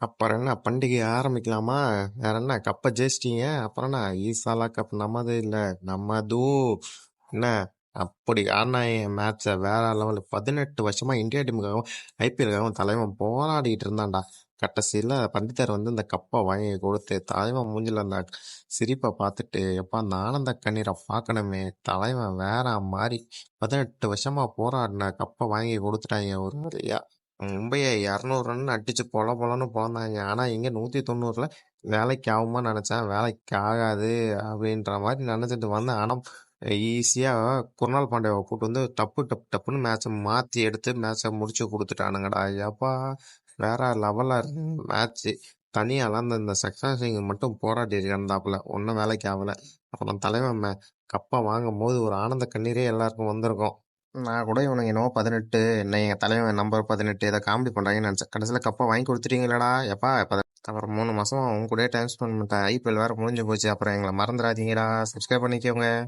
அப்புறம் என்ன பண்டிகை ஆரம்பிக்கலாமா? வேற என்ன கப்பை ஜெயிச்சிட்டீங்க? அப்புறம் என்ன ஈசாலா கப் நம்மது இல்லை நம்மதோ என்ன? அப்படி ஆனா என் மேட்சை வேற லெவல் பதினெட்டு வருஷமா இந்தியா டீமுக்காகவும் ஐபிஎலுக்காகவும் தலைவன் போராடிட்டு இருந்தான்டா. கடைசியில் பண்டிதர் வந்து இந்த கப்பை வாங்கி கொடுத்து தலைவன் மூஞ்சில அந்த சிரிப்பை பார்த்துட்டு எப்பா அந்த ஆனந்த கண்ணீரை பார்க்கணுமே தலைவன் வேற மாதிரி பதினெட்டு வருஷமா போராடின கப்பை வாங்கி கொடுத்துட்டாங்க ஒரு மாதிரியா மும்பையை இரநூறு ரன் அடிச்சு பொல பொலன்னு போனாங்க. ஆனால் இங்கே நூற்றி தொண்ணூறில் வேலைக்கு ஆகுமா நினச்சேன். வேலைக்கு ஆகாது அப்படின்ற மாதிரி நினச்சிட்டு வந்தேன். ஆனால் ஈஸியாக குருணால் பாண்டியாவை கூட்டு வந்து டப்பு டப் டப்புன்னு மேட்சை மாற்றி எடுத்து மேட்சை முடிச்சு கொடுத்துட்டானுங்கடா. ஐயாப்பா வேற லெவலாக இருக்கு மேட்ச்சு தனியாலாம் அந்த இந்த சக்ஷன் சிங் மட்டும் போராடி இருந்தாப்புல. ஒன்றும் வேலைக்கு ஆகலை. அப்புறம் தலைவன் மே- கப்பை வாங்கும் போது ஒரு ஆனந்த கண்ணீரே எல்லாருக்கும் வந்திருக்கும். நான் கூட இவனுங்க என்னவோ பதினெட்டு என்ன எங்கள் தலைவன் நம்பர் பதினெட்டு இதை காமெடி பண்ணுறாங்கன்னு நினச்சேன். கடைசியில் கப்பை வாங்கி கொடுத்துட்டீங்களடா. எப்பா பத- அப்புறம் மூணு மாதம் அவங்க கூட டைம் ஸ்பெண்ட் பண்ணிட்டேன். ஐபிஎல் வேறு முடிஞ்சு போச்சு. அப்புறம் எங்களை மறந்துடாதீங்கடா. சப்ஸ்கிரைப் பண்ணிக்கோங்க.